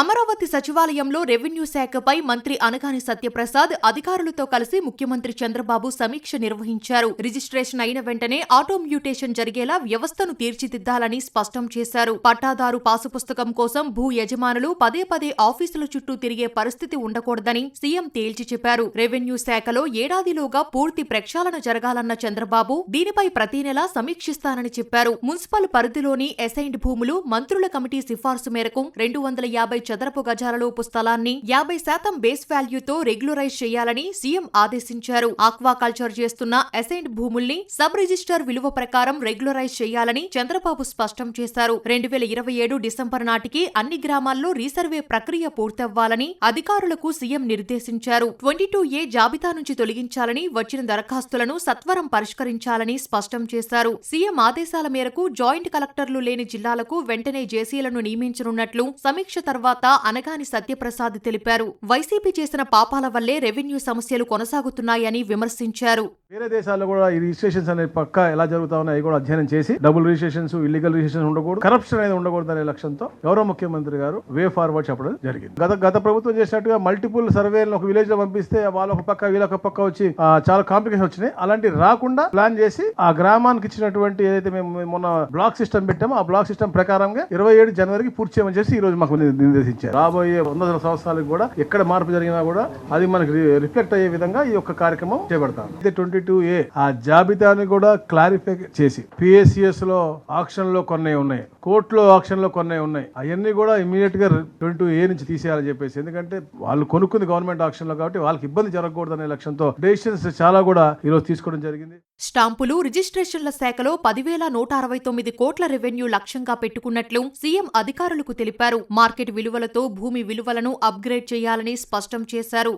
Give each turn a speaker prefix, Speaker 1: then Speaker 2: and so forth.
Speaker 1: అమరావతి సచివాలయంలో రెవెన్యూ శాఖపై మంత్రి అనగాని సత్యప్రసాద్ అధికారులతో కలిసి ముఖ్యమంత్రి చంద్రబాబు సమీక్ష నిర్వహించారు. రిజిస్ట్రేషన్ అయిన వెంటనే ఆటో మ్యూటేషన్ జరిగేలా వ్యవస్థను తీర్చిదిద్దాలని స్పష్టం చేశారు. పట్టాదారు పాసు పుస్తకం కోసం భూ యజమానులు పదే పదే ఆఫీసుల చుట్టూ తిరిగే పరిస్థితి ఉండకూడదని సీఎం తేల్చి చెప్పారు. రెవెన్యూ శాఖలో ఏడాదిలోగా పూర్తి ప్రక్షాళన జరగాలన్న చంద్రబాబు దీనిపై ప్రతి నెలా సమీక్షిస్తానని చెప్పారు. మున్సిపల్ పరిధిలోని అసైన్డ్ భూములు మంత్రుల కమిటీ సిఫార్సు మేరకు రెండు వందల యాభై చదరపు గజాలలో స్థలాన్ని యాభై శాతం బేస్ వాల్యూతో రెగ్యులరైజ్ చేయాలని సీఎం ఆదేశించారు. ఆక్వాకల్చర్ చేస్తున్న అసైన్డ్ భూముల్ని సబ్ రిజిస్టర్ విలువ ప్రకారం రెగ్యులరైజ్ చేయాలని చంద్రబాబు స్పష్టం చేశారు. రెండు వేల ఇరవై ఏడు డిసెంబర్ నాటికి అన్ని గ్రామాల్లో రీసర్వే ప్రక్రియ పూర్తవ్వాలని అధికారులకు సీఎం నిర్దేశించారు. ట్వంటీ టూ ఏ జాబితా నుంచి తొలగించాలని వచ్చిన దరఖాస్తులను సత్వరం పరిష్కరించాలని స్పష్టం చేశారు. సీఎం ఆదేశాల మేరకు జాయింట్ కలెక్టర్లు లేని జిల్లాలకు వెంటనే జేసీలను నియమించనున్నట్లు సమీక్ష తర్వాత అనగాని సత్యప్రసాద్ తెలిపారు. వైసీపీ చేసిన పాపాల వల్లే రెవెన్యూ సమస్యలు కొనసాగుతున్నాయని విమర్శించారు.
Speaker 2: వేరే దేశాల్లో కూడా ఈ రిజిస్ట్రేషన్స్ అనేది పక్క ఎలా జరుగుతా ఉన్నాయి అవి కూడా అధ్యయనం చేసి డబుల్ రిజిస్ట్రేషన్స్ ఇల్లీగల్ రిజిస్ట్రేషన్ ఉండకూడదు. కరప్షన్ అనేది ఉండకూడదు అనే లక్ష్యంతో గౌరవ ముఖ్యమంత్రి గారు వే ఫార్వర్డ్ చెప్పడం జరిగింది. గత గత ప్రభుత్వం చేసినట్టుగా మల్టిపుల్ సర్వేలను ఒక విలేజ్లో పంపిస్తే వాళ్ళ ఒక పక్క వీళ్ళొక పక్క వచ్చి చాలా కాంప్లికేషన్ వచ్చినాయి. అలాంటి రాకుండా ప్లాన్ చేసి ఆ గ్రామానికి ఇచ్చినటువంటి ఏదైతే మేము మొన్న బ్లాక్ సిస్టమ్ పెట్టామో ఆ బ్లాక్ సిస్టమ్ ప్రకారంగా ఇరవై ఏడు జనవరికి పూర్తి చేయమని చేసి ఈ రోజు మాకు నిర్దేశించారు. రాబోయే వంద సంవత్సరాలకు కూడా ఎక్కడ మార్పు జరిగినా కూడా అది మనకి రిఫ్లెక్ట్ అయ్యే విధంగా ఈ యొక్క కార్యక్రమం చేపడతాం ఇది ట్వంటీ టూ ఏ ఆ జాబితాని కూడా క్లారిఫై చేసి పిఎస్సిఎస్లో ఆక్షన్లో కొన్ని ఉన్నాయి కోర్టులో ఆక్షన్లో కొన్ని ఉన్నాయి. అవన్నీ కూడా ఇమీడియట్గా ట్వంటీ టూ ఏ నుంచి తీసేయాలని చెప్పేసి. ఎందుకంటే వాళ్ళు కొనుక్కుంది గవర్నమెంట్ ఆక్షన్లో కాబట్టి వాళ్ళకి ఇబ్బంది జరగకూడదు అనే లక్ష్యంతో డెసిషన్స్ చాలా కూడా ఈ రోజు తీసుకోవడం జరిగింది.
Speaker 1: స్టాంపులు రిజిస్ట్రేషన్ల శాఖలో పదివేల నూట అరవై తొమ్మిది కోట్ల రెవెన్యూ లక్ష్యంగా పెట్టుకున్నట్లు సీఎం అధికారులకు తెలిపారు. మార్కెట్ విలువలతో భూమి విలువలను అప్గ్రేడ్ చేయాలని స్పష్టం చేశారు.